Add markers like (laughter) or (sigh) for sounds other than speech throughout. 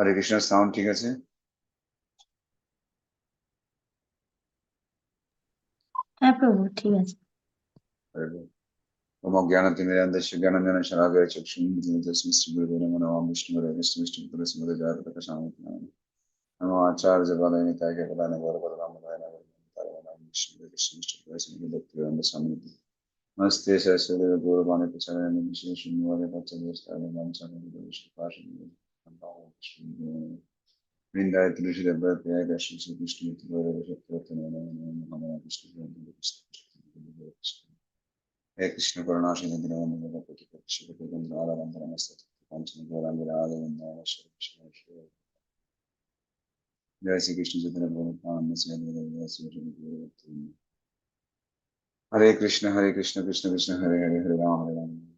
হরে Krishna sound ঠিক আছে হ্যাঁ প্রভু ঠিক আছে ওম শরাগয় স্বামীতে নমো আচার্য নিতায় রামদায় নগর বিষ্ণু বিষ্ণু বিষ্ণু নমস্তে সরস্বতী গৌরবাণী মঞ্চানে পাশে বৃন্দায় তুলসী দেবরায় প্রিয় দর্শন শ্রী কৃষ্ণ মিত্র গৌরব সত্যরত্ন নমঃ বিষ্ণু হে কৃষ্ণ করুণা সিন্ধু দীনবন্ধু জগৎপতি শিবকেন্দ্র আলাবন্ধ নমস্তে পঞ্চম গৌরাঙ্গের আলবন্ধ অবশ্যই কৃষ্ণ জয় শ্রীকৃষ্ণ চৈতন্য প্রভু প্রাণান্দ হরে কৃষ্ণ হরে কৃষ্ণ কৃষ্ণ কৃষ্ণ হরে হরে হরে রাম হরে রাম বচন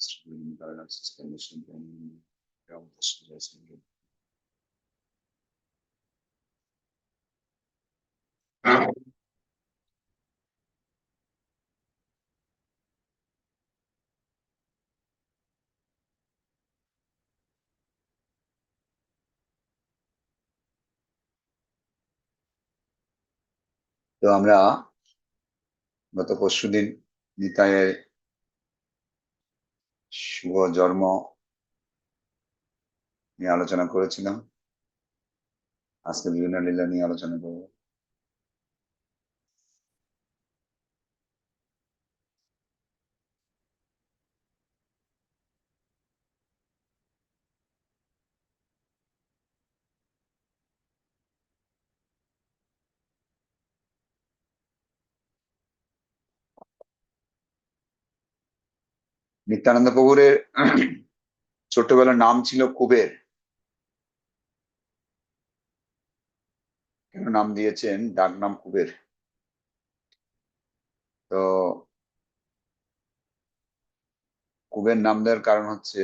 শ্রী জয় শ্রী তো আমরা গত পরশু দিন নিতায়ের শুভ জন্ম নিয়ে আলোচনা করেছিলাম। আজকে বিভিন্ন লীলা নিয়ে আলোচনা করব। নিত্যানন্দ প্রভুরের ছোটবেলার নাম ছিল কুবের। কেন নাম দিয়েছেন? ডাক নাম কুবের। তো কুবের নাম দেওয়ার কারণ হচ্ছে,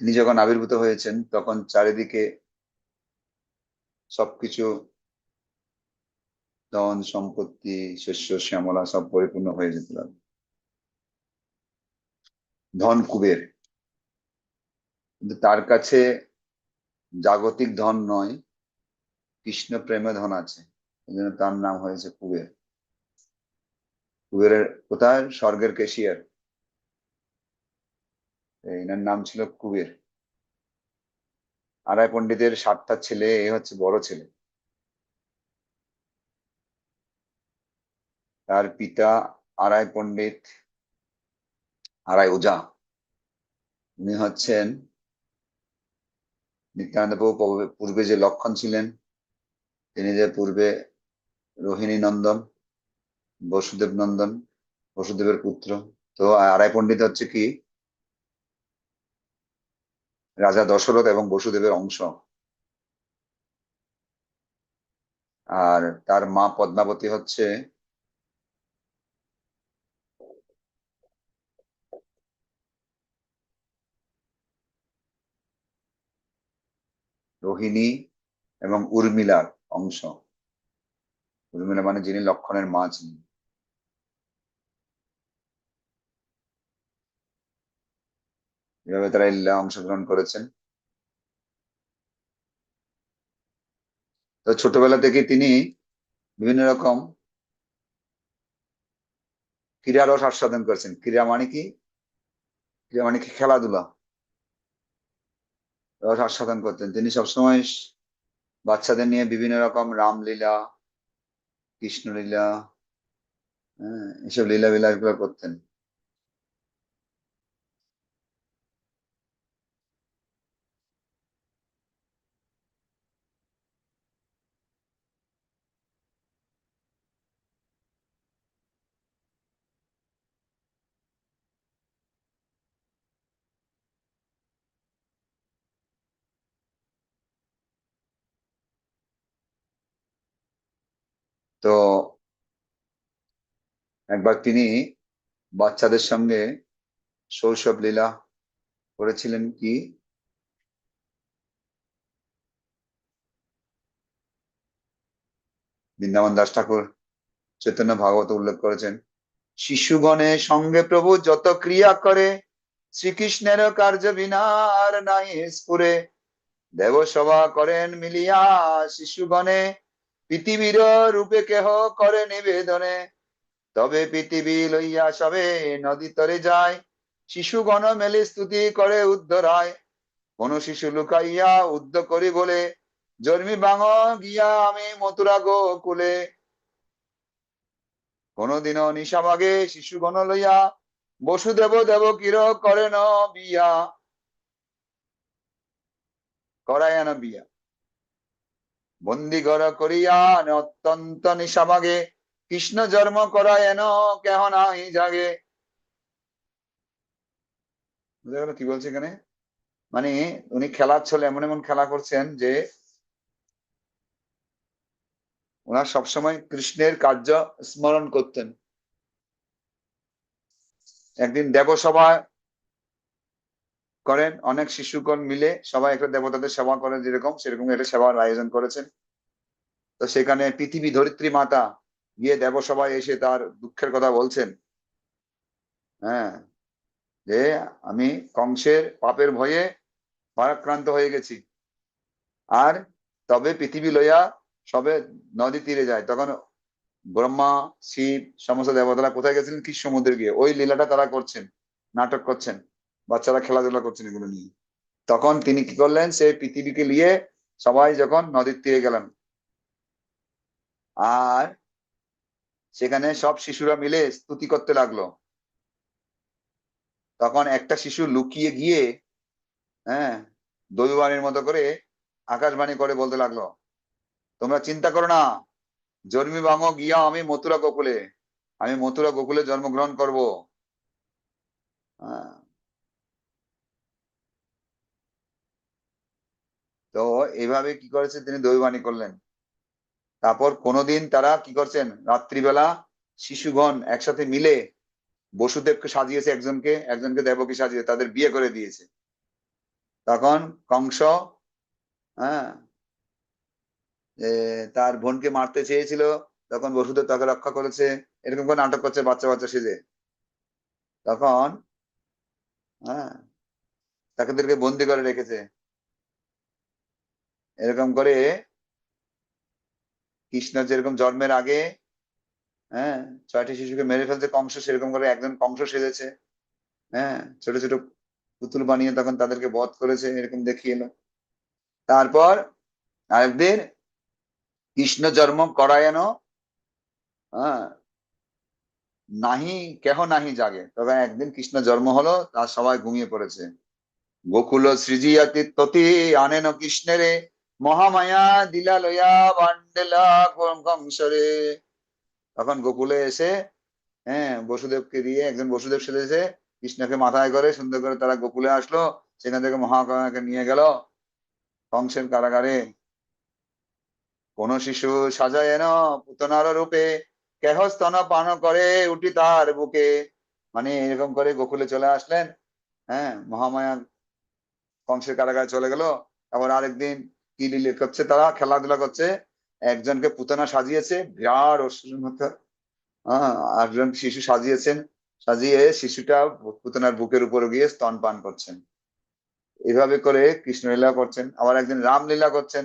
তিনি যখন আবির্ভূত হয়েছেন, তখন চারিদিকে সবকিছু ধন সম্পত্তি, শস্য, শ্যামলা সব পরিপূর্ণ হয়ে যেতে লাগল ধন কুবের। কিন্তু তার কাছে জাগতিক ধন নয়, কৃষ্ণ প্রেমে ধন আছে। এই জন্য তার নাম হয়েছে কুবের। কুবেরের কোথায়? স্বর্গের কেশিয়ার এনার নাম ছিল কুবের। আড়াই পণ্ডিতের সাতটা ছেলে, এ হচ্ছে বড় ছেলে। তার পিতা আড়াই পণ্ডিত আড়াই ওজা উনি হচ্ছেন নিত্যানন্দ প্রভু পূর্বে যে লক্ষণ ছিলেন, তিনি যে পূর্বে রোহিণী নন্দন, বসুদেব নন্দন, বসুদেবের পুত্র। তো আড়াই পণ্ডিত হচ্ছে কি? রাজা দশরথ এবং বসুদেবের অংশ। আর তার মা পদ্মাবতী হচ্ছে রোহিণী এবং উর্মিলার অংশ। উর্মিলা মানে যিনি লক্ষণের মা ছিলেন এভাবে তারা ইল্লা অংশগ্রহণ করেছেন। তো ছোটবেলা থেকে তিনি বিভিন্ন রকম ক্রীড়ারস আস্বাদন করেছেন। ক্রীড়া মানে কি? ক্রীড়া মানে কি? খেলাধুলা। রস আস্বাদন করতেন। তিনি সবসময় বাচ্চাদের নিয়ে বিভিন্ন রকম রামলীলা, কৃষ্ণলীলা হ্যাঁ এসব লীলা বিলাসগুলো করতেন। তো একবার তিনি বাচ্চাদের সঙ্গে শৈশব লীলা করেছিলেন কি? বৃন্দাবন দাস ঠাকুর চৈতন্য ভাগবত উল্লেখ করেছেন, শিশুগণে সঙ্গে প্রভু যত ক্রিয়া করে, শ্রীকৃষ্ণের কার্য বিনা আর নাই স্ফুরে। দেব সভা করেন মিলিয়া শিশুগণে পৃথিবীর রূপে কেহ করে নিবেদনে? তবে পৃথিবী লইয়া সবে নদী তরে যায়, শিশুগণ মেলে স্তুতি করে উদ্ধরায়। কোন শিশু লুকাইয়া উদ্ধ করি বলে, জন্মি বাঙ, গিয়া আমি মথুরা গো গোকুলে কোনদিনও নিশাভাগে শিশুগণ লইয়া, বসুদেব দেব কির করেন বিয়া? করায় না বিয়া। বন্দি ঘর করিয়া অত্যন্ত নিশাভাগে কৃষ্ণ জন্ম করায় এন কেহ নাই জাগে। বুঝা গেল কি বলছে এখানে? মানে উনি খেলার ছলে এমন এমন খেলা করছেন যে ওনার সবসময় কৃষ্ণের কার্য স্মরণ করতেন। একদিন দেবসভা করেন, অনেক শিশুগণ মিলে সবাই একটা দেবতাদের সেবা করেন যেরকম, সেরকম একটা সেবার আয়োজন করেছেন। তো সেখানে পৃথিবী ধরিত্রী মাতা গিয়ে দেবসভায় এসে তার দুঃখের কথা বলছেন। হ্যাঁ যে আমি কংসের পাপের ভয়ে ভারাক্রান্ত হয়ে গেছি। আর তবে পৃথিবী লইয়া সবে নদী তীরে যায়। তখন ব্রহ্মা, শিব, সমস্ত দেবতারা কোথায় গেছিলেন? কি সমুদ্রে গিয়ে। ওই লীলাটা তারা করছেন, নাটক করছেন। বাচ্চারা খেলাধুলা করছেন এগুলো নিয়ে। তখন তিনি কি করলেন? সেই পৃথিবীকে নিয়ে সবাই যখন নদীর তীরে গেলেন। আর সেখানে সব শিশুরা মিলে স্তুতি করতে লাগল। তখন একটা শিশু লুকিয়ে গিয়ে হ্যাঁ দৈবাণীর মতো করে আকাশবাণী করে বলতে লাগল, তোমরা চিন্তা করো না। জন্মি বাঙ, গিয়া আমি মথুরা গোকুলে। আমি মথুরা গোকুলে জন্মগ্রহণ করব। হ্যাঁ। তো এইভাবে কি করেছে তিনি? দৈবাণী করলেন। তারপর কোনোদিন তারা কি করছেন? রাত্রিবেলা শিশুগণ একসাথে মিলে বসুদেবকে সাজিয়েছে একজনকে একজনকে দেবকে সাজিয়ে তাদের বিয়ে করে দিয়েছে। তখন কংস হ্যাঁ তার বোনকে মারতে চেয়েছিল। তখন বসুদেব তাকে রক্ষা করেছে। এরকম করে নাটক করছে বাচ্চা বাচ্চা সেজে। তখন হ্যাঁ তাদেরকে বন্দি করে রেখেছে। এরকম করে কৃষ্ণ যেরকম জন্মের আগে হ্যাঁ ছয়টি শিশুকে মেরে ফেলছে, কংস সেরকম করে একজন কংস সেজেছে হ্যাঁ ছোট ছোট পুতুল বানিয়ে তখন তাদেরকে বধ করেছে, এরকম দেখিয়ে এলো। তারপর আরেকদিন কৃষ্ণ জন্ম করায়ন হ্যাঁ নাহি, কেহ নাহি জাগে। তবে একদিন কৃষ্ণ জন্ম হলো, তার সবাই ঘুমিয়ে পড়েছে। গোকুল সৃজিয়াতি ততি আনেন কৃষ্ণেরে মহামায়া দিলা লইয়া বান্ডেলা কংসরে। তখন গোকুলে এসে হ্যাঁ বসুদেবকে দিয়ে একজন বসুদেব সেজেছে কৃষ্ণকে মাথায় করে সুন্দর করে তারা গোকুলে আসলো, সেখান থেকে মহাকাকে নিয়ে গেল কংসের কারাগারে। কোন শিশু সাজায় এন পুতনার রূপে, কেহ স্তন পান করে উঠি তার বুকে। মানে এরকম করে গোকুলে চলে আসলেন হ্যাঁ মহামায়া কংসের কারাগারে চলে গেল। আবার আরেকদিন কি লিলে করছে তারা, খেলাধুলা করছে, একজনকে পুতনা সাজিয়েছে, বিরাট অসুর মতো। হ্যাঁ একজন শিশু সাজিয়েছেন, সাজিয়ে শিশুটা পুতনার বুকের উপর গিয়ে স্তন পান করছেন। এভাবে করে কৃষ্ণলীলা করছেন। আবার একদিন রামলীলা করছেন।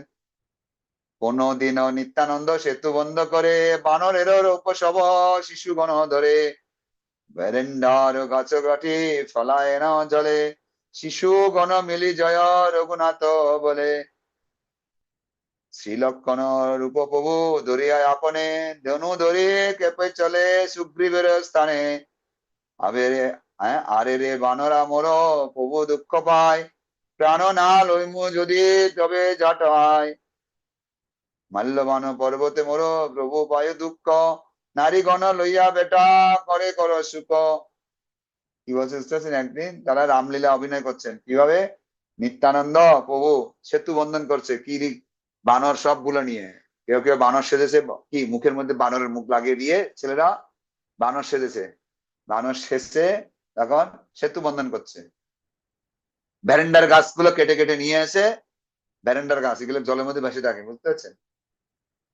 কোনদিন নিত্যানন্দ সেতু বন্ধ করে বানরের উপসব শিশু গণ ধরে বেরেন্ডার গাছ গাঠি ফলায় না জলে শিশু গণ মিলি জয় রঘুনাথ বলে। শ্রীলক্ষণ রূপ প্রভু ধরিয়ায় আপনে ধনু ধরে কেঁপে চলে সুগ্রীবের স্থানে। আবে রে হ্যাঁ, আরে রে বানরা মোর প্রভু দুঃখ পায় প্রাণ না লইমু যদি তবে জাটায়। মাল্যবান পর্বতে মোর প্রভু পায় দুঃখ নারী গণ লইয়া বেটা করে কর সুখ। কি বলছে একদিন তারা রামলীলা অভিনয় করছেন। কীভাবে? নিত্যানন্দ প্রভু সেতু বন্ধন করছে। কি বানর সবগুলো নিয়ে। কেউ কেউ বানর সেজেছে, কি, মুখের মধ্যে বানরের মুখ লাগিয়ে দিয়ে ছেলেরা বানর সেজেছে। বানর সেজছে তখন সেতু বন্ধন করছে। ভ্যারেন্ডার গাছগুলো কেটে কেটে নিয়ে এসে ভ্যারেন্ডার গাছ, এগুলো জলের মধ্যে ভেসে থাকে, বুঝতে পারছেন?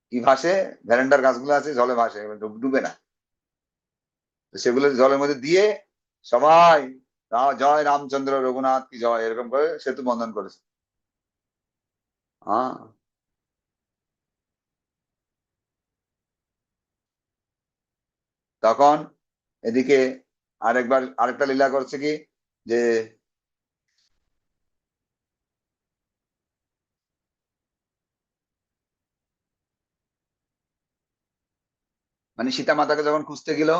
কি ভাসে? ভ্যারেন্ডার গাছগুলো আছে, জলে ভাসে ডুব- না। সেগুলো জলের মধ্যে দিয়ে সবাই জয় রামচন্দ্র রঘুনাথ কি জয়, এরকম করে সেতু বন্ধন করেছে। হ্যাঁ তখন এদিকে আরেকবার, আরেকটা লীলা করছে কি? যে মানে সীতা মাতাকে যখন খুঁজতে গেল,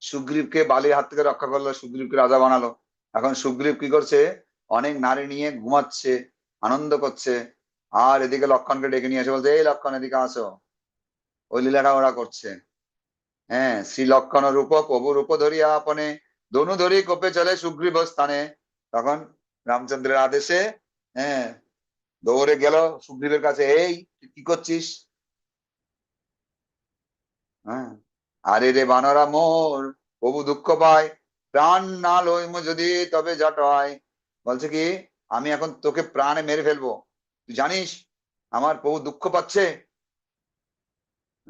সুগ্রীবকে বালির হাত থেকে রক্ষা করল, সুগ্রীবকে রাজা বানালো। এখন সুগ্রীব কি করছে? অনেক নারী নিয়ে ঘুমাচ্ছে, আনন্দ করছে, আর এদিকে লক্ষণকে ডেকে নিয়ে এসে বলছে, এই লক্ষণ, এদিকে আসো। ওই লীলাটা ওরা করছে। হ্যাঁ শ্রী লক্ষণ রূপ, প্রভু রূপ ধরিয়া আপনে। দনু ধরি কোপে চলে সুগ্রীব স্থানে। তখন রামচন্দ্রের আদেশে হ্যাঁ দৌড়ে গেল সুগ্রীবের কাছে, এই কি করছিস? হ্যাঁ আরে রে বানরা মোর, প্রভু দুঃখ পায়। প্রাণ না লইম যদি তবে জটায় বলছে কি, আমি এখন তোকে প্রাণে মেরে ফেলব। তুই জানিস, আমার প্রভু দুঃখ পাচ্ছে?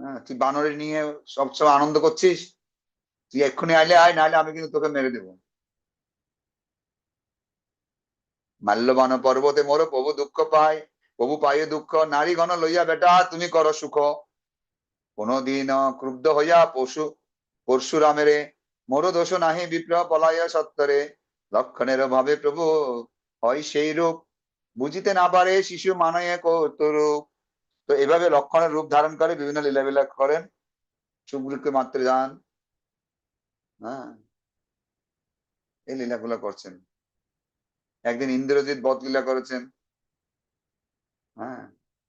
হ্যাঁ তুই বানরে নিয়ে সবসময় আনন্দ করছিস? তুই এক্ষুনি আইলে আয়, নাহলে আমি কিন্তু তোকে মেরে দেবো। মাল্যবান পর্বতে মোর, প্রভু দুঃখ পায়, প্রভু পায়ে দুঃখ। নারী গণ লইয়া বেটা, তুমি করো সুখ। কোনদিন ক্রুদ্ধ হইয়া পশু, পরশুরামেরে, মোর দোষ নাহি, বিপ্লব পলাইয়া সত্তরে। লক্ষণের ভাবে প্রভু হয় সেই রূপ বুঝিতে না পারে শিশু মানয়ে কৌতরূপ তো এভাবে লক্ষণের রূপ ধারণ করে, বিভিন্ন লীলাবিলা করেন। সুগ্রীবকে মারতে যান হ্যাঁ। এই লীলাগুলো করছেন। একদিন ইন্দ্রজিৎ বধ লীলা করেছেন। হ্যাঁ।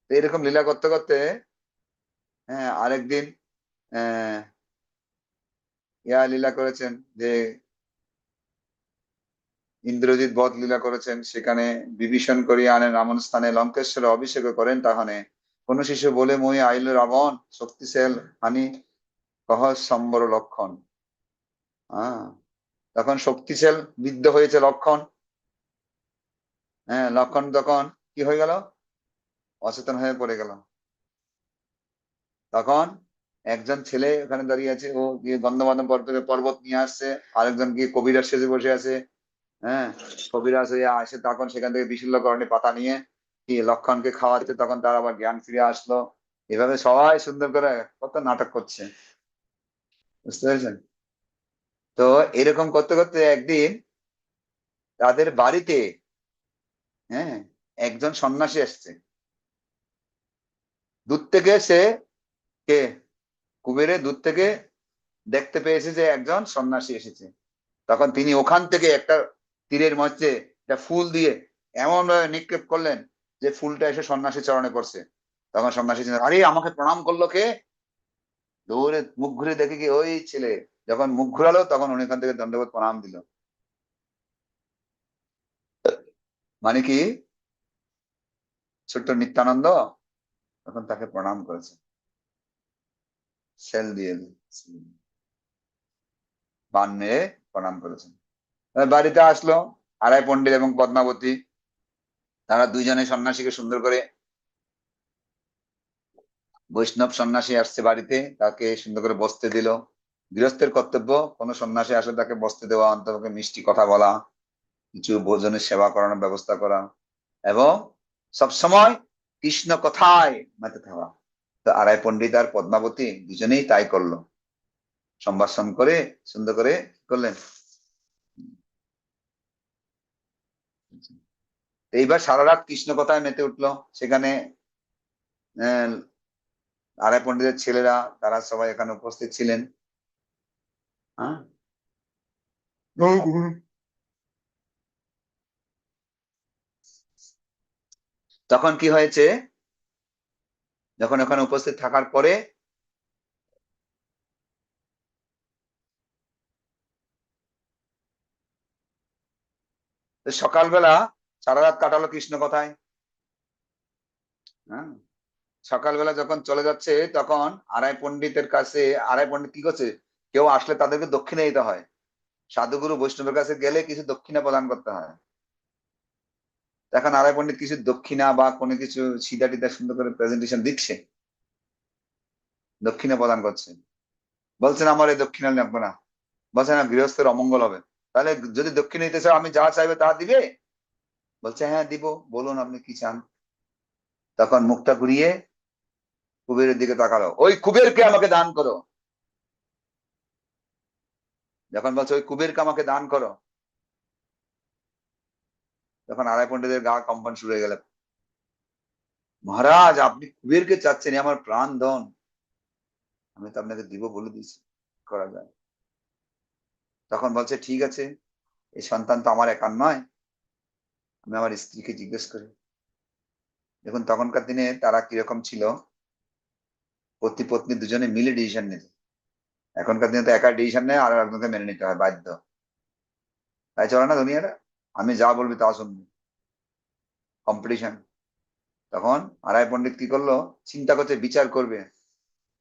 এরকম লীলা করতে করতে হ্যাঁ আরেকদিন ইয়া লীলা করেছেন যে ইন্দ্রজিৎ বধ লীলা করেছেন। সেখানে বিভীষণ করিয়া আনেন রামন স্থানে লঙ্কেশ্বরে অভিষেক করেন। তাহানে কোন শিশু বলে, মই আইল রাবণ শক্তিশাল হানি, কহ সম্বর লক্ষণ। হ্যাঁ তখন শক্তিশাল বিদ্ধ হয়েছে লক্ষণ। হ্যাঁ লক্ষণ তখন কি হয়ে গেল? অচেতন হয়ে পড়ে গেল। তখন একজন ছেলে ওখানে দাঁড়িয়ে আছে, ও গিয়ে পর্বতে পর্বত নিয়ে আসছে আরেকজন গিয়ে কবিরাজ সেজে বসে আছে হ্যাঁ কবিরাজ হয়ে আসে তখন সেখান থেকে বিশুল্যকরণী পাতা নিয়ে। কি লক্ষণকে খাওয়াচ্ছে তখন তার আবার জ্ঞান ফিরে আসলো। এভাবে সবাই সুন্দর করে কত নাটক করছে। বুঝতে পেরেছেন? তো এরকম করতে করতে একদিন তাদের বাড়িতে হ্যাঁ একজন সন্ন্যাসী আসছে দূর থেকে সে কে? কুবেরে দূর থেকে দেখতে পেয়েছে যে একজন সন্ন্যাসী এসেছে। তখন তিনি ওখান থেকে একটা তীরের মধ্যে একটা ফুল দিয়ে এমন ভাবে নিক্ষেপ করলেন। যে ফুলটা এসে সন্ন্যাসী চরণে পড়ছে। তখন সন্ন্যাসী চিন্তা, আরে আমাকে প্রণাম করল কে? দৌড়ে মুখ ঘুরে দেখে কি ওই ছেলে? যখন মুখ ঘুরালো তখন উনি ওখান থেকে দণ্ডবোধ প্রণাম দিল। মানে কি? ছোট্ট নিত্যানন্দ তখন তাকে প্রণাম করেছে। সেল দিয়ে বান মেরে প্রণাম করেছেন বাড়িতে আসলো আড়াই পণ্ডিত এবং পদ্মাবতী। তারা দুইজনে সন্ন্যাসীকে সুন্দর করে বৈষ্ণব সন্ন্যাসী আসছে বাড়িতে, তাকে সুন্দর করে বসতে দিল। গৃহস্থের কর্তব্য, কোনো সন্ন্যাসী আসলে তাকে বসতে দেওয়া, অন্তপক্ষে মিষ্টি কথা বলা, কিছু ভোজনের সেবা করানোর ব্যবস্থা করা এবং সবসময় কৃষ্ণ কথায় মেতে থাকা। তো আড়াই পণ্ডিত আর পদ্মাবতী দুজনেই তাই করল। সম্ভাষণ করে সুন্দর করে করলেন? এইবার সারা রাত কৃষ্ণ কথায় মেতে উঠল। সেখানে আড়াই পণ্ডিতের ছেলেরা তারা সবাই এখানে উপস্থিত ছিলেন। হ্যাঁ? তখন কি হয়েছে? যখন ওখানে উপস্থিত থাকার পরে সকালবেলা সারা রাত কাটালো কৃষ্ণ কথায়। হ্যাঁ? সকালবেলা যখন চলে যাচ্ছে, তখন আড়াই পণ্ডিতের কাছে আড়াই পণ্ডিত কি করছে? কেউ আসলে তাদেরকে দক্ষিণে দিতে হয়। সাধুগুরু বৈষ্ণবের কাছে গেলে কিছু দক্ষিণা প্রদান করতে হয়। এখন আড়াই পণ্ডিত কিছু দক্ষিণা বা কোনো কিছু সিধা টিদা সুন্দর করে প্রেজেন্টেশন দিচ্ছে। দক্ষিণা প্রদান করছে। বলছেন, আমার এই দক্ষিণা লাগবে না। বলছে না, গৃহস্থের অমঙ্গল হবে। তাহলে যদি দক্ষিণ দিতে চাও, আমি যা চাইবে তা দিবে। বলছে হ্যাঁ দিব, বলুন আপনি কি চান? তখন মুখটা ঘুরিয়ে কুবেরের দিকে তাকালো। ওই কুবেরকে আমাকে দান করো। যখন বলছে, ওই কুবেরকে আমাকে দান করো। তখন আড়াই পণ্ডিতের গা কম্পন শুরু হয়ে গেল। মহারাজ, আপনি কুবেরকে চাচ্ছেন আমার প্রাণ ধন আমি তো আপনাকে দিব বলে দিয়েছি। করা যায়? তখন বলছে, ঠিক আছে, এই সন্তান তো আমার একার নয়। আমি আমার স্ত্রীকে জিজ্ঞেস করি, দেখুন, তখনকার দিনে তারা কীরকম ছিল? পতি, পত্নী দুজনে মিলে ডিসিশন নিত এখনকার দিনে তো একা ডিসিশন নেয়, আর একজনকে মেনে নিতে হয়, বাধ্য। তাই চলে না দুনিয়াটা? আমি যা বলবি তা শুনবি। কম্পিটিশন তখন আড়াই পণ্ডিত কি করল? চিন্তা করছে, বিচার করবে।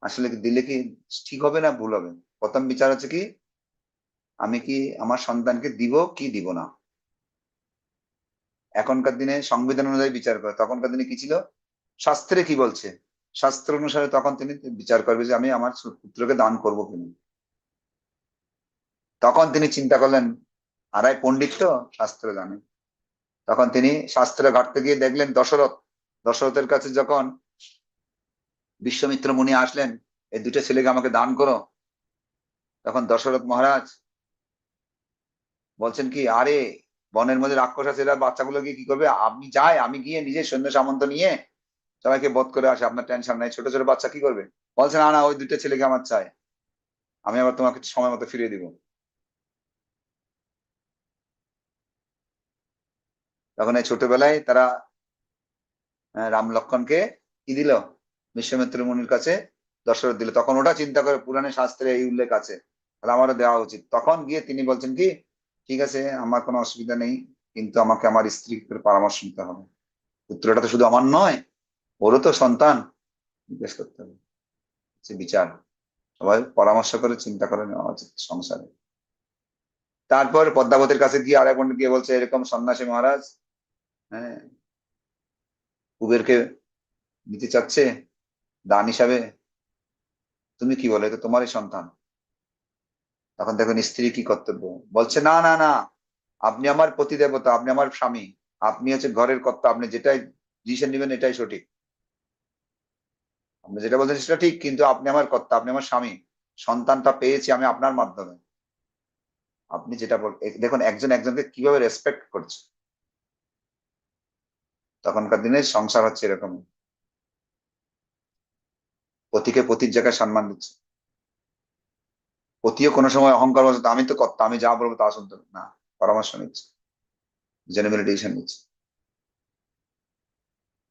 আসলে কি দিলে কি ঠিক হবে না ভুল হবে? প্রথম বিচার হচ্ছে কি, আমি কি আমার সন্তানকে দিব, কি দিব না? এখনকার দিনে সংবিধান অনুযায়ী বিচার করে। তখনকার দিনে কি ছিল? শাস্ত্রে কি বলছে? শাস্ত্র অনুসারে তখন তিনি বিচার করবে যে আমি আমার পুত্রকে দান করব কিনা। তখন তিনি চিন্তা করলেন আড়াই পণ্ডিত তো, শাস্ত্র জানে। তখন তিনি শাস্ত্র ঘাটতে গিয়ে দেখলেন দশরথ। দশরথের কাছে যখন বিশ্বমিত্র মুনি আসলেন এই দুটো ছেলেকে আমাকে দান করো। তখন দশরথ মহারাজ বলছেন কি, আরে বনের মধ্যে রাক্ষস আছে, এরা বাচ্চাগুলোকে কি করবে? আপনি যাই, আমি গিয়ে নিজে সৈন্য সামন্ত নিয়ে সবাইকে বধ করে আসে, আপনার টেনশন নাই। ছোট ছোট বাচ্চা কি করবে? বলছে, না না, ওই দুটো ছেলেকে আমার চাই। আমি আবার তোমাকে সময় মতো ফিরিয়ে দিব। তখন এই ছোটবেলায় তারা রাম লক্ষণকে কি দিল? বিশ্বমিত্র মুনির কাছে দশরথ দিল। তখন ওটা চিন্তা করে পুরাণে শাস্ত্রে এই উল্লেখ আছে। তাহলে আমারও দেওয়া উচিত। তখন গিয়ে তিনি বলছেন কি ঠিক আছে, আমার কোনো অসুবিধা নেই, কিন্তু আমাকে আমার স্ত্রীর পরামর্শ নিতে হবে। পুত্রটা তো শুধু আমার নয়, ওরও তো সন্তান। জিজ্ঞেস করতে হবে। সে বিচার। সবাই পরামর্শ করে, চিন্তা করে নেওয়া উচিত সংসারে। তারপর পদ্মাবতীর কাছে গিয়ে আরেক পণ্ডিত গিয়ে বলছে, এরকম সন্ন্যাসী মহারাজ হ্যাঁ কুবেরকে নিতে চাচ্ছে, দান হিসাবে। তুমি কি বলে তো তোমারই সন্তান। তখন দেখুন স্ত্রী কি কর্তব্য? বলছে, না না না, আপনি আমার পতি দেবতা আপনি আমার স্বামী, আপনি হচ্ছে ঘরের কর্তা, আপনি যেটাই ডিসিশন নেবেন এটাই সঠিক। আপনি যেটা বলছেন সেটা ঠিক, কিন্তু আপনি আমার কর্তা, আপনি আমার স্বামী, সন্তানটা পেয়েছি আমি আপনার মাধ্যমে। আপনি যেটা বল দেখুন, একজন একজনকে কীভাবে রেসপেক্ট করছে? তখনকার দিনে সংসার হচ্ছে এরকম। পতিকে পতির জায়গায় সম্মান দিচ্ছে। পতিও কোনো সময় অহংকার বসত আমি তো কর্তা আমি যা বলব তা শুনতে না, পরামর্শ নিচ্ছে। জেনে মিলে ডিসিশন নিচ্ছে।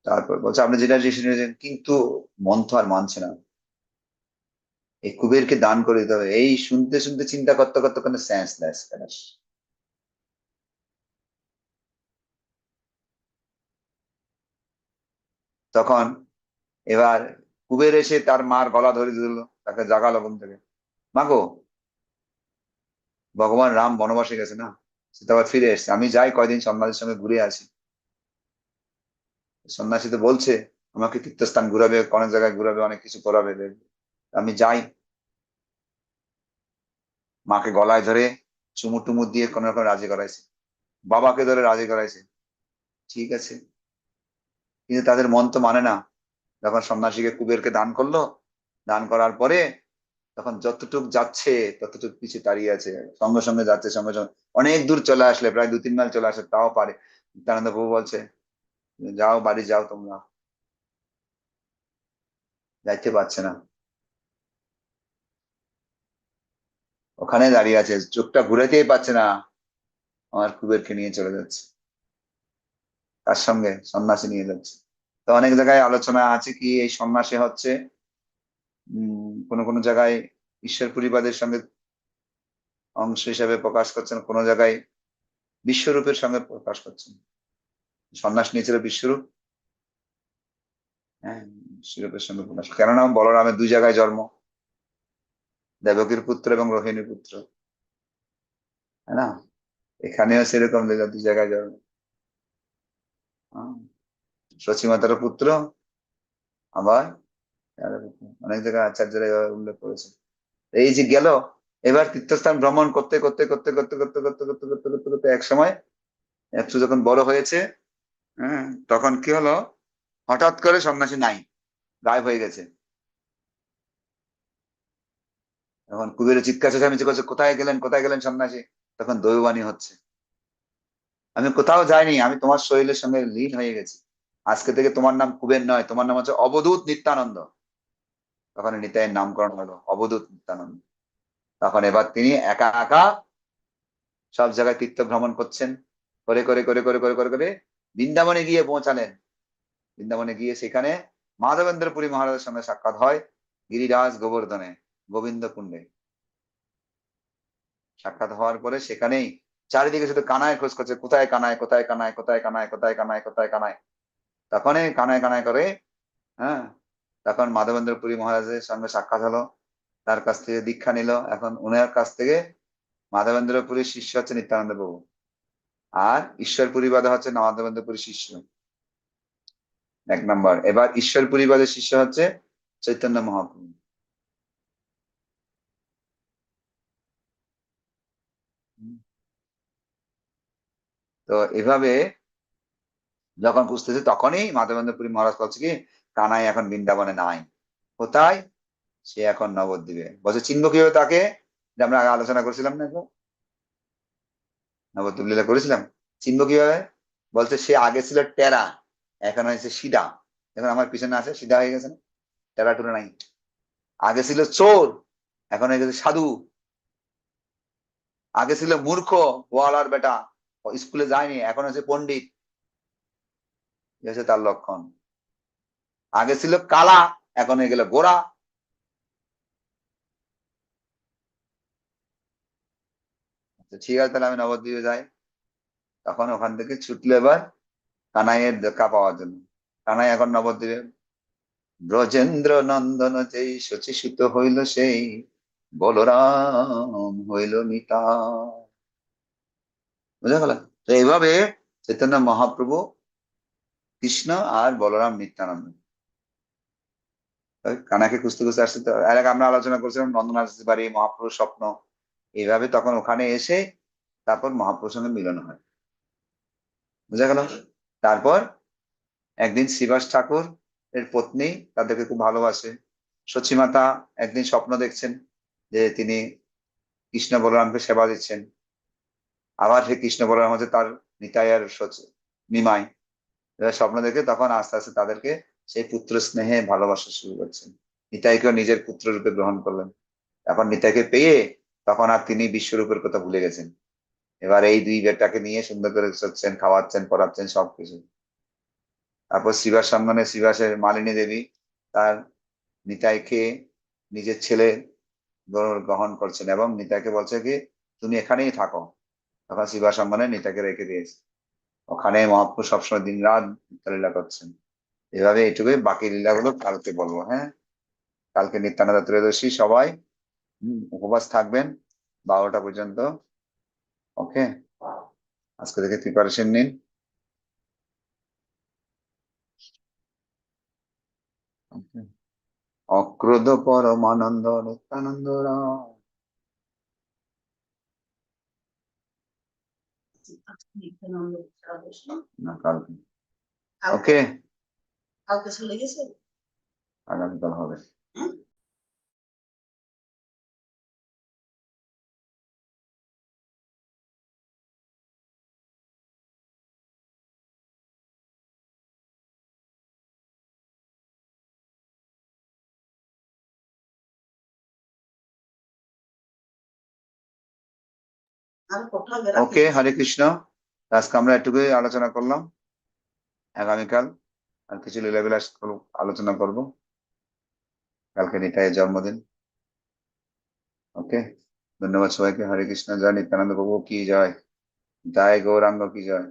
তারপর বলছে, আপনি যেটা ডিসিশন নিয়েছেন, কিন্তু মন তো আর মানছে না। এই কুবেরকে দান করে দিতে হবে। এই শুনতে শুনতে চিন্তা করতে করতে কোনো সেন্স লেস তখন এবার কুবের এসে তার মার গলা ধরে দিল। তাকে জাগালো ঘুম থেকে। মাগো ভগবান রাম বনবাসে গেছে না? সে তো আবার ফিরে এসছে। আমি যাই, কয়দিন সন্ন্যাসীর সঙ্গে ঘুরে আসি। সন্ন্যাসী তো বলছে, আমাকে তীর্থস্থান ঘুরাবে, অনেক জায়গায় ঘুরাবে, অনেক কিছু করাবে। আমি যাই। মাকে গলায় ধরে চুমু টুমু দিয়ে কোন রকম রাজি করাইছে। বাবাকে ধরে রাজি করাইছে। ঠিক আছে। কিন্তু তাদের মন তো মানে না। যখন সন্ন্যাসীকে কুবেরকে দান করল, দান করার পরে তখন যতটুক যাচ্ছে, ততটুক পিছু দাঁড়িয়ে আছে। সঙ্গে সঙ্গে যাচ্ছে, সঙ্গে সঙ্গে অনেক দূর চলে আসলে, প্রায় দু তিন মাইল চলে আসে তাও পারে। নিত্যানন্দ প্রভু বলছে, যাও, বাড়ি যাও তোমরা। যাইতে পারছে না। ওখানে দাঁড়িয়ে আছে, চোখটা ঘুরাতেই পারছে না। আমার কুবেরকে নিয়ে চলে যাচ্ছে। তার সঙ্গে সন্ন্যাসী নিয়ে যাচ্ছে। তো অনেক জায়গায় আলোচনা আছে কি এই সন্ন্যাসী হচ্ছে? কোনো কোনো জায়গায় ঈশ্বর পরিবাদের সঙ্গে অংশ হিসাবে প্রকাশ করছেন, কোনো জায়গায় বিশ্বরূপের সঙ্গে প্রকাশ করছেন। সন্ন্যাস নিয়েছিল বিশ্বরূপ। হ্যাঁ বিশ্বরূপের সঙ্গে প্রকাশ। কেননা বলরামের দুই জায়গায় জন্ম। দেবকীর পুত্র এবং রোহিণীর পুত্র। হ্যাঁ না? এখানেও সেরকম দুই জায়গায় জন্ম। সচিমাতার পুত্র, আবার অনেক জায়গায় আচার্যরা এভাবে উল্লেখ করেছে। এই যে গেল, এবার তীর্থস্থান ভ্রমণ করতে করতে করতে করতে করতে করতে করতে করতে করতে করতে এক সময় একটু যখন বড় হয়েছে হ্যাঁ তখন কি হলো? হঠাৎ করে সন্ন্যাসী নাই, গায়েব হয়ে গেছে। এখন কুবেরের চিৎকার চেঁচামেচি করছে কোথায় গেলেন কোথায় গেলেন সন্ন্যাসী? তখন দৈববাণী হচ্ছে। আমি কোথাও যাইনি, আমি তোমার শরীরের সঙ্গে লীন হয়ে গেছি। আজকে থেকে তোমার নাম কুবের নয়, তোমার নাম হচ্ছে অবধূত নিত্যানন্দ। তখন নিতাইয়ের নামকরণ হলো, অবধূত নিত্যানন্দ। তখন এবার তিনি একা একা সব জায়গায় তীর্থ ভ্রমণ করছেন। করে করে করে করে করে করে করে বৃন্দাবনে গিয়ে পৌঁছালেন। বৃন্দাবনে গিয়ে সেখানে মাধবেন্দ্র পুরী মহারাজের সঙ্গে সাক্ষাৎ হয় গিরিরাজ গোবর্ধনে, গোবিন্দ কুণ্ডে। সাক্ষাৎ হওয়ার পরে সেখানেই চারিদিকে শুধু কানায় খোঁজ করছে, কোথায় কানায় কোথায় কানায় কোথায় কানায় কোথায় কানায় কোথায় কানায়। তখনই কানায় কানায় করে হ্যাঁ তখন মাধবেন্দ্র পুরী মহারাজের সঙ্গে সাক্ষাৎ হলো, তার কাছ থেকে দীক্ষা নিল। এখন উনার কাছ থেকে মাধবেন্দ্র পুরীর শিষ্য হচ্ছে নিত্যানন্দ প্রভু। আর ঈশ্বরপুরী বাদে হচ্ছে মাধবেন্দ্র পুরীর শিষ্য। এক নম্বর। এবার ঈশ্বরপুরী বাদের শিষ্য হচ্ছে চৈতন্য মহাপ্রভু তো এভাবে যখন বুঝতেছে তখনই মাধবেন্দ্র পুরী মহারাজ বলছে কি কানাই এখন বৃন্দাবনে নাই। কোথায়? সে এখন নবদ্বীপে। বলছে, চিনব কীভাবে তাকে? যে আমরা আগে আলোচনা করেছিলাম না এখন নবদ্বীপ লীলা করেছিলাম? চিনব কীভাবে? বলছে, সে আগে ছিল টেরা, এখন হয়েছে সিডা। এখন আমার পিছনে আছে সিধা হয়ে গেছে না? টেরা টুরে নাই। আগে ছিল চোর, এখন হয়ে গেছে সাধু। আগে ছিল মূর্খ, গোয়ালার বেটা স্কুলে যায়নি, এখন এই হচ্ছে তার লক্ষণ। আগে ছিল কালা এখন হয়ে গেল গোড়া। আচ্ছা, ঠিক আছে তাহলে আমি নবদ্বীপে যাই। তখন ওখান থেকে ছুটলো এবার কানাইয়ের দেখা পাওয়ার জন্য। কানাই এখন নবদ্বীপে ব্রজেন্দ্র নন্দন যেই শচীসূত হইল সেই বলরাম হইল মিতা। বুঝা গেল? তো এইভাবে চৈতন্য মহাপ্রভু কৃষ্ণ আর বলরাম নিত্যানন্দ কানাকে খুঁজতে খুঁজতে আসছে। তো এর আগে আমরা আলোচনা করছিলাম নন্দনাথ বাড়ি মহাপ্রভুর স্বপ্ন, এইভাবে তখন ওখানে এসে তারপর মহাপ্রভুর সঙ্গে মিলন হয়। বুঝা গেল? তারপর একদিন শিবাস ঠাকুর এর পত্নী তাদেরকে খুব ভালোবাসে। সচিমাতা একদিন স্বপ্ন দেখছেন যে তিনি কৃষ্ণ বলরামকে সেবা দিচ্ছেন। আবার সেই কৃষ্ণ বলরাম হচ্ছে তার নিতাই আর নিমাই। স্বপ্ন দেখে তখন আস্তে আস্তে তাদেরকে সেই পুত্র স্নেহে ভালোবাসা শুরু করছেন। নিতাইকেও নিজের পুত্র রূপে গ্রহণ করলেন। এখন নিতাইকে পেয়ে তখন আর তিনি বিশ্বরূপের কথা ভুলে গেছেন। এবার এই দুই বেটাকে নিয়ে সুন্দর করে চলছেন খাওয়াচ্ছেন, পড়াচ্ছেন সবকিছু। তারপর শিবাস সম্মানে শিবাসের মালিনী দেবী তার নিতাইকে নিজের ছেলে গ্রহণ করছেন এবং নিতাইকে বলছে কি, তুমি এখানেই থাকো। তখন শিবা সম্মানে নিতাইকে রেখে দিয়েছে। ওখানে মহাপ্রভু সবসময় দিন রাত করছেন। এভাবে এইটুকুই বাকি লীলাগুলো কালকে বলব হ্যাঁ? কালকে নিত্যানন্দ ত্রয়োদশী সবাই উপবাস থাকবেন বারোটা পর্যন্ত ওকে? আজকে থেকে প্রিপারেশন নিন. অক্রোধ পরমানন্দ নিত্যানন্দ রাম। না কালকে। ওকে। কাউকে চলে গেছে আগামীকাল হবে। ওকে হরে কৃষ্ণ আজকে আমরা এটুকুই আলোচনা করলাম। আগামীকাল আর কিছু লীলাবিলাস আলোচনা করব। কালকে নিতাইয়ের জন্মদিন। ওকে ধন্যবাদ সবাইকে। হরে কৃষ্ণ, জয় নিত্যানন্দ প্রভু, কি জয়? দায় গৌরাঙ্গ, কি জয়?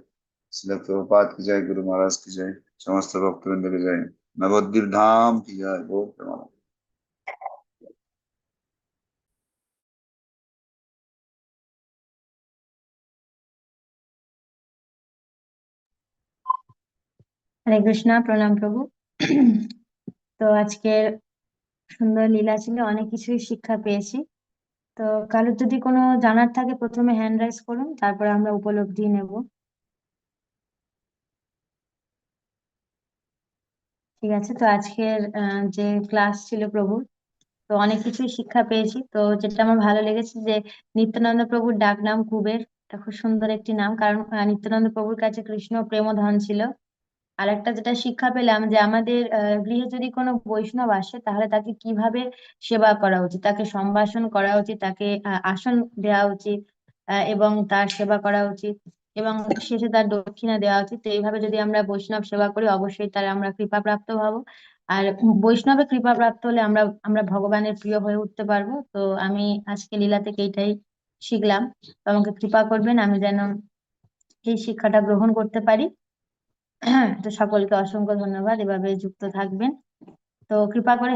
শিল প্রভুপাত কি জয়? গুরু মহারাজ, কি জয়? সমস্ত ভক্তবৃন্দ, কি জয়? নবদ্বীপ ধাম, কি জয়? গৌর হরে কৃষ্ণ, প্রণাম প্রভু। তো আজকের সুন্দর লীলা ছিল, অনেক কিছুই শিক্ষা পেয়েছি। তো কারোর যদি কোনো জানার থাকে, প্রথমে হ্যান্ড রাইজ করুন, তারপরে আমরা উপলব্ধি নেব। ঠিক আছে, তো আজকের যে ক্লাস ছিল প্রভু তো অনেক কিছুই শিক্ষা পেয়েছি। তো যেটা আমার ভালো লেগেছে যে নিত্যানন্দ প্রভুর ডাক নাম কুবের, এটা খুব সুন্দর একটি নাম। কারণ নিত্যানন্দ প্রভুর কাছে কৃষ্ণ প্রেমধন ছিল। আর একটা যেটা শিক্ষা পেলাম যে আমাদের গৃহে যদি কোনো বৈষ্ণব আসে, তাহলে তাকে কীভাবে সেবা করা উচিত? তাকে সম্ভাষণ করা উচিত, তাকে আসন দেওয়া উচিত এবং তার সেবা করা উচিত, এবং শেষে তার দক্ষিণা দেওয়া উচিত। তো এইভাবে যদি আমরা বৈষ্ণব সেবা করি, অবশ্যই তার আমরা কৃপা প্রাপ্ত হব। আর বৈষ্ণবের কৃপা প্রাপ্ত হলে আমরা আমরা ভগবানের প্রিয় হয়ে উঠতে পারব। তো আমি আজকে লীলা থেকে এইটাই শিখলাম। তো আমাকে কৃপা করবেন, আমি যেন এই শিক্ষাটা গ্রহণ করতে পারি। (clears throat) তো সকলকে অসংখ্য ধন্যবাদ। এভাবে যুক্ত থাকবেন। তো কৃপা করে